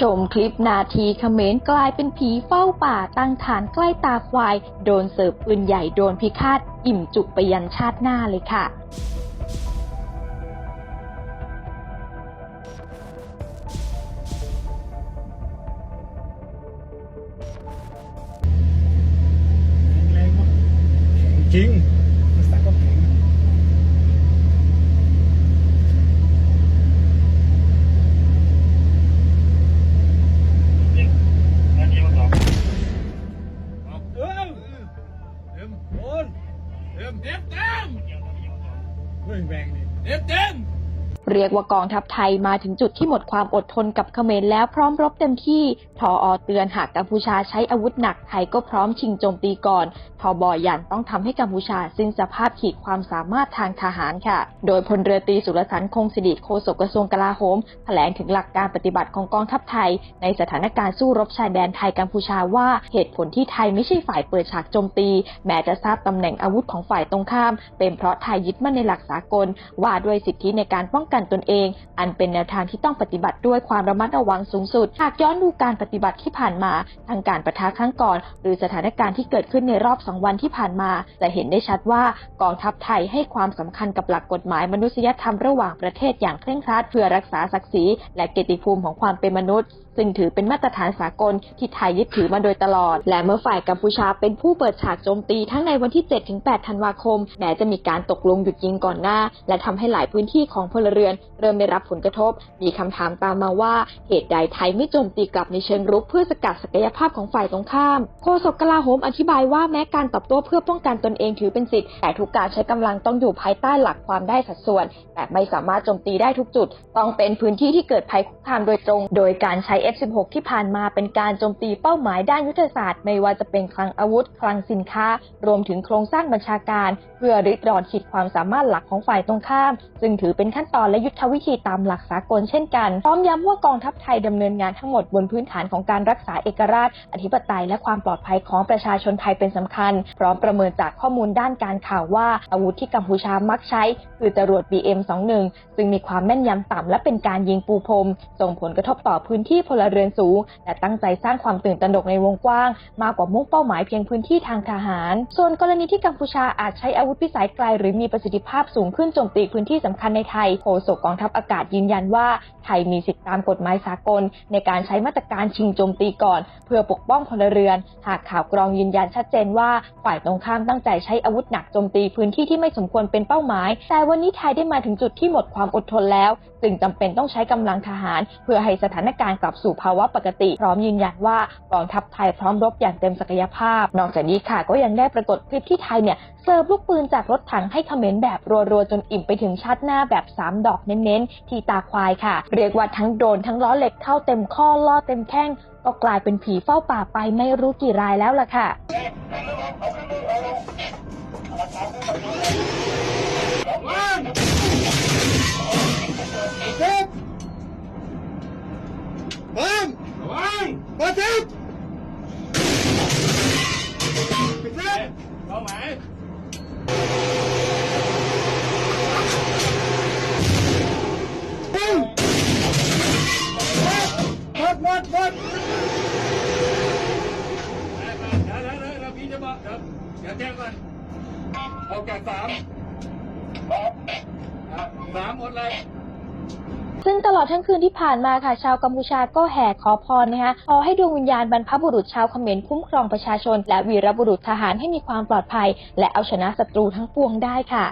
ชมคลิปนาทีเขมรกลายเป็นผีเฝ้าป่าตั้งฐานใกล้ตาควาย โดนเสิร์ฟปืนใหญ่โดนพิฆาตอิ่มจุกไปยันชาติหน้าเลยค่ะจริงภาษาก็แข็ง เออเต็มโอนเต็มเต็มเต็ม เฮ้ยแรงดิ เรียกว่ากองทัพไทยมาถึงจุดที่หมดความอดทนกับเขมรแล้วพร้อมรบเต็มที่ทออเตือนหากกัมพูชาใช้อาวุธหนักไทยก็พร้อมชิงโจมตีก่อนทอบอยันต้องทำให้กัมพูชาสิ้นสภาพขีดความสามารถทางทหารค่ะ โดยพลเรือตรีสุรสันต์คงสิริโฆษกกระทรวงกลาโหมแถลงถึงหลักการปฏิบัติของกองทัพไทย ในสถานการณ์สู้รบชายแดนไทยกัมพูชาว่าเหตุผลที่ไทยไม่ใช่ฝ่ายเปิดฉากโจมตี แม้จะทราบตำแหน่งอาวุธของฝ่ายตรงข้าม เป็นเพราะไทยยึดมั่นในหลักสากลว่าด้วยสิทธิในการป้องกันตนเอง อันเป็นแนวทางที่ต้องปฏิบัติด้วยความระมัดระวังสูงสุด หากย้อนดูการปฏิบัติที่ผ่านมาทั้งการประทะครั้งก่อน หรือสถานการณ์ที่เกิดขึ้นในรอบสองวันที่ผ่านมา จะเห็นได้ชัดว่ากองทัพไทยให้ความสำคัญกับหลักกฎหมายมนุษยธรรมระหว่างประเทศอย่างเคร่งครัด เพื่อรักษาศักดิ์ศรีและเกียรติภูมิของความเป็นมนุษย์ซึ่งถือเป็นมาตรฐานสากลที่ไทยยึดถือมาโดยตลอด และเมื่อฝ่ายกัมพูชาเป็นผู้เปิดฉากโจมตีทั้งในวันที่ 7-8 ธันวาคม แม้จะมีการตกลงหยุดยิงก่อนหน้า และทำให้หลายพื้นที่ของพลเรือนเริ่มได้รับผลกระทบ มีคำถามตามมาว่าเหตุใดไทยไม่โจมตีกลับในเชิงรุกเพื่อสกัดศักยภาพของฝ่ายตรงข้าม โฆษกกลาโหมอธิบายว่าแม้การตอบโต้เพื่อป้องกันตนเองถือเป็นสิทธิ์แต่ทุกการใช้กำลังต้องอยู่ภายใต้หลักความได้สัดส่วน แต่ไม่สามารถโจมตีได้ทุกจุด ต้องเป็นพื้นที่ที่เกิดภัยคุกคามโดยตรง โดยการใช้ F16 ที่ผ่านมาเป็นการโจมตีเป้าหมายด้านยุทธศาสตร์ ไม่ว่าจะเป็นคลังอาวุธ คลังสินค้า รวมถึงโครงสร้างบัญชาการ เพื่อริดรอนขีดความสามารถหลักของฝ่ายตรงข้าม ซึ่งถือเป็นขั้นตอนและยุทธวิธีตามหลักสากลเช่นกัน พร้อมย้ำว่ากองทัพไทยดำเนินงานทั้งหมดบนพื้นฐานของการรักษาเอกราช อธิปไตยและความปลอดภัยของประชาชนไทยเป็นสำคัญ พร้อมประเมินจากข้อมูลด้านการข่าวว่า อาวุธที่กัมพูชามักใช้ คือจรวด BM21 ซึ่งมีความแม่นยำต่ำและเป็นการยิงปูพรมส่งผลกระทบต่อพื้นที่พลเรือนสูง และตั้งใจสร้างความตื่นตระหนกในวงกว้าง มากกว่ามุ่งเป้าหมายเพียงพื้นที่ทางทหาร ส่วนกรณีที่กัมพูชาอาจใช้อาวุธพิสัยไกลหรือมีประสิทธิภาพสูงขึ้นโจมตีพื้นที่สำคัญในไทยโฆษกกองทัพอากาศยืนยันว่า ไทยมีสิทธิตามกฎหมายสากล ในการใช้มาตรการชิงโจมตีก่อน เพื่อปกป้องพลเรือน หากข่าวกรองยืนยันชัดเจนว่าฝ่ายตรงข้ามตั้งใจใช้อาวุธหนักโจมตีพื้นที่ที่ไม่สมควรเป็นเป้าหมาย แต่วันนี้ไทยได้มาถึงจุดที่หมดความอดทนแล้ว จึงจำเป็นต้องใช้กำลังทหาร เพื่อให้สถานการณ์กลับสู่ภาวะปกติ พร้อมยืนยันว่ากองทัพไทยพร้อมรบอย่างเต็มศักยภาพ นอกจากนี้ค่ะ ก็ยังได้ปรากฏคลิปที่ไทยเนี่ยเสิร์ฟลูกปืนจากรถถังให้เขมรแบบรัวๆ จนอิ่มไปถึงชัดหน้าแบบ 3 ดอกเน้นๆ ที่ตาควายค่ะ เรียกว่าทั้งโดนทั้งล้อเหล็กเข้าเต็มข้อล่อเต็มแข้งก็กลายเป็นผีเฝ้าป่าไปไม่รู้กี่รายแล้วล่ะค่ะ พร้อมระวังมาเต็มปิดเต็มเป้าหมายปุ้งหมดหมดหมดเดี๋ยวเดี๋ยวเดี๋ยวเดี๋ยวพี่จะบอกเดี๋ยวเดี๋ยวแจ้งก่อนเอาแก่สามสามหมดเลย ซึ่งตลอดทั้งคืนที่ผ่านมาค่ะ ชาวกัมพูชาก็แห่ขอพรนะคะขอให้ดวงวิญญาณบรรพบุรุษชาวเขมรคุ้มครองประชาชน และวีรบุรุษทหารให้มีความปลอดภัย และเอาชนะศัตรูทั้งปวงได้ค่ะ